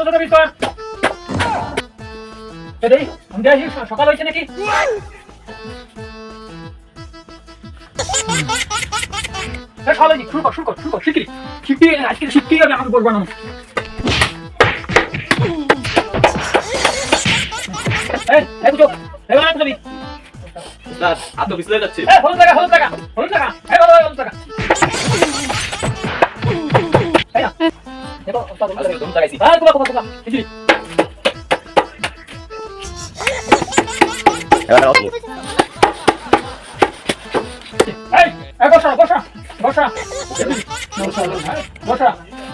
ছোট ছোট দেই আমি সকাল হয়েছে নাকি? এ, সকাল হয়নি শুরু কর শুরু কর শুরু কর শিগগিরি শিগগিরি আজকে শিগগিরি আমি আমাকে বলব না। এই এই বুঝো এবার আনতে যাবি উস্তাদ হাত যাচ্ছে। হলুদ লাগা হলুদ লাগা হলুদ লাগা দেখো ওস্তাদ হলুদ লাগা। ধুম লাগাইছি হ্যাঁ কুবা কুবা কুবা শিগগিরি এবার এই এই বসা বসা বসা বসা বসা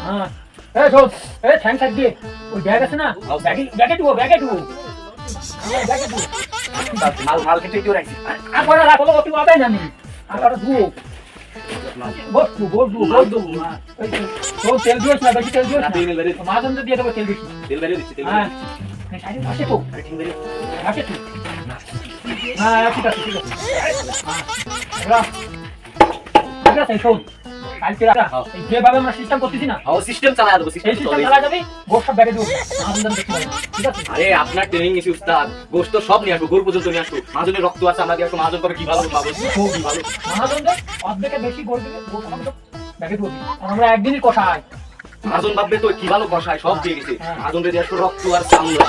হ্যাঁ এই শোন এই ঠ্যাং সাইড দিয়ে ওই ব্যাগ আছে না ব্যাগে ব্যাগে দিব ব্যাগে দিব ব্যাগে দিব মাল মাল কেটে দিয়ে রাখছি আর পরে রাখো লোক তুই জানি আর ধুও বস দু বস দু বস দু তো তেল দিওস না বেশি তেল দিওস না তেল বেরিয়ে মাজন দিয়ে দেবো তেল বেশি তেল বেরিয়ে দিচ্ছি তেল হ্যাঁ সাইডে বসে তো বসে তো হ্যাঁ ঠিক আছে ঠিক আছে হ্যাঁ ঠিক আছে শোন কালকে যেভাবে আমরা সিস্টেম করতেছি না সিস্টেম চালায় দেবো সিস্টেম সিস্টেম চালা যাবে গোস সব ব্যাগে দেবো। মাজন দেখতে পাবে ঠিক আছে? আরে আপনার ট্রেনিং নিছি উস্তাদ। গোস্ত সব নিয়ে আসব গরু পর্যন্ত নিয়ে আসব। মাহাজনের রক্ত আছে আমরা দিয়ে আসব মাহাজন করে কি ভালো পাবো কি ভালো। মহাজনদের অর্ধেকে বেশি গোল দিবে গোস আমাকে ব্যাগে দেবো। আমরা একদিনই কষাই। মাহাজন ভাববে তো কি ভালো বসায় সব দিয়ে গেছে হ্যাঁ। মাহাজনের দিয়ে আসব রক্ত আর চামড়া।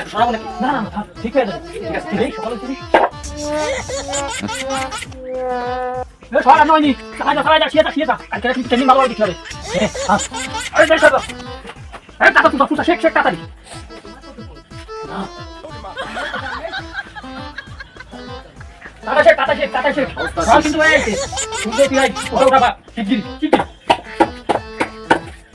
একটু নাকি? না না ঠিক হয়ে যাবে। ঠিক আছে। সকালে ভালো দিতে হবে? এ হ্যাঁ আরে আরে টাকা তুই শেখ শেখ টাকা দি টাকা শেখ টাকা শেখ টাকা শেখ। সব কিন্তু হয়ে গেছে। তুই তুই ওটা ওটা বা শিগগিরি শিগগিরি।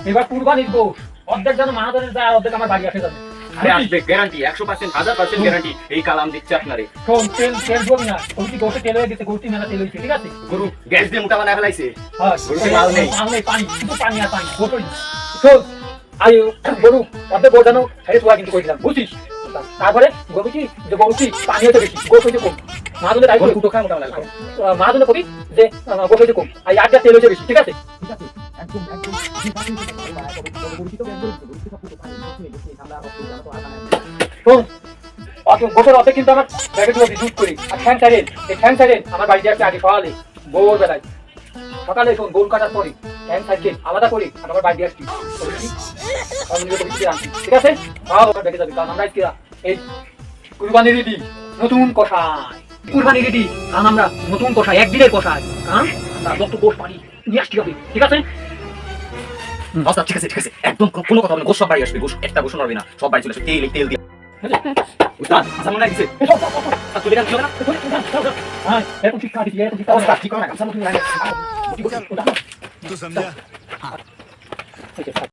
এবার কুরবানির গোশ অর্ধেক যেন মাহাজনের যায় অর্ধেক আমার বাড়ি আসে যাবে। আরে আসবে গ্যারান্টি একশো পার্সেন্ট হাজার পার্সেন্ট গ্যারান্টি এই কালাম দিচ্ছে আপনারে। শোন তেল তেল না। গোটে তেল হয়ে গেছে মেলা তেল হয়েছে ঠিক আছে? গরু গ্যাস দিয়ে মোটা বানায় ফেলাইছে। হ্যাঁ মাল নেই। মাল নেই পানি শুধু পানি আর পানি গোটই শোন আয়ু গরু বোঝানো হ্যাঁ তোয়া কিন্তু বুঝিস তারপরে গরু কি যে গরুটি পানি হতে বেশি গোট হইতে কম। মা দুধে তাই দুটো খায় মোটা বানায় মা দুধে কবি যে কম আর তেল হয়েছে বেশি ঠিক আছে? ঠিক অর্ধেক কিন্তু আমার বিদ্যুৎ করি। আর ঠ্যাং সাইডেন এই ঠ্যাং সাইডেন আমার বাড়িতে আগে সকালে ভোর বেলায় সকালে শোন গোল কাটার পরে ঠ্যাং সাইডকে আলাদা করি আর আমার বাড়িতে আসছি। ঠিক আছে? সব ওটা দেখে যাবি কারণ আমরা এই কুরবানি রেডি নতুন কষাই। কুরবানি রেডি। কারণ আমরা নতুন কষা একদিনের কষায় আমরা যত গোষ পারি নিয়ে আসতে হবে ঠিক আছে? আচ্ছা ঠিক আছে ঠিক আছে। একদম কোনো কথা বলে গোষ সব বাড়ি আসবে একটা গোষ না। সব চলে তেল দিয়ে। হ্যাঁ। হ্যাঁ। ঠিক আছে